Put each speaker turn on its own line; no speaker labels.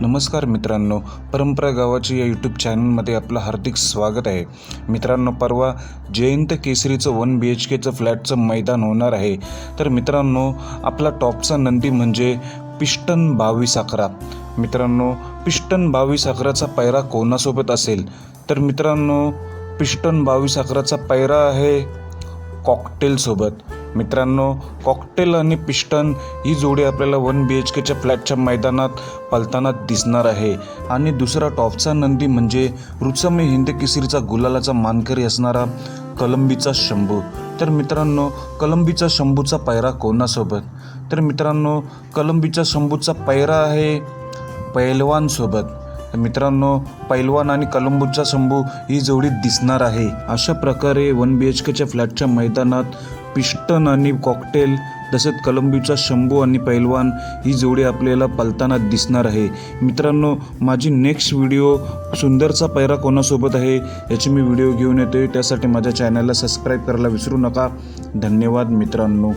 नमस्कार मित्रांनो परंपरा गावाची या यूट्यूब चॅनलमध्ये आपलं हार्दिक स्वागत आहे. मित्रांनो परवा जयंत केसरीचं वन बी एच केचं फ्लॅटचं मैदान होणार आहे. तर मित्रांनो आपला टॉपचा नंदी म्हणजे पिस्टन बावीस अकरा. मित्रांनो पिस्टन बावीस अकराचा पैरा कोणासोबत असेल? तर मित्रांनो पिस्टन बावीस अकराचा पैरा आहे कॉकटेलसोबत मित्रांनो कॉकटेल आणि पिस्टन ही जोडी आपल्याला वन बी एच केच्या फ्लॅटच्या मैदानात पलताना दिसणार आहे. आणि दुसरा टॉपचा नंदी म्हणजे रुचमे हिंद केसरीचा गुलालाचा मानकरी असणारा कलंबीचा शंभू. तर मित्रांनो कलंबीचा शंभूचा पैरा कोणासोबत? तर मित्रांनो कलंबीचा शंभूचा पैरा आहे पैलवानसोबत तर मित्रांनो पैलवान आणि कलंबूचा शंभू ही जोडी दिसणार आहे. अशा प्रकारे वन बी एच केच्या फ्लॅटच्या मैदानात पिस्टन आणि कॉकटेल तसेच कलंबीचा शंभू आणि पैलवान ही जोडी आपल्याला पलताना दिसणार आहे. मित्रांनो माझी नेक्स्ट व्हिडिओ सुंदरचा पैरा कोणासोबत आहे याची मी व्हिडिओ घेऊन येतो त्यासाठी माझ्या चॅनलला सबस्क्राईब करायला विसरू नका. धन्यवाद मित्रांनो.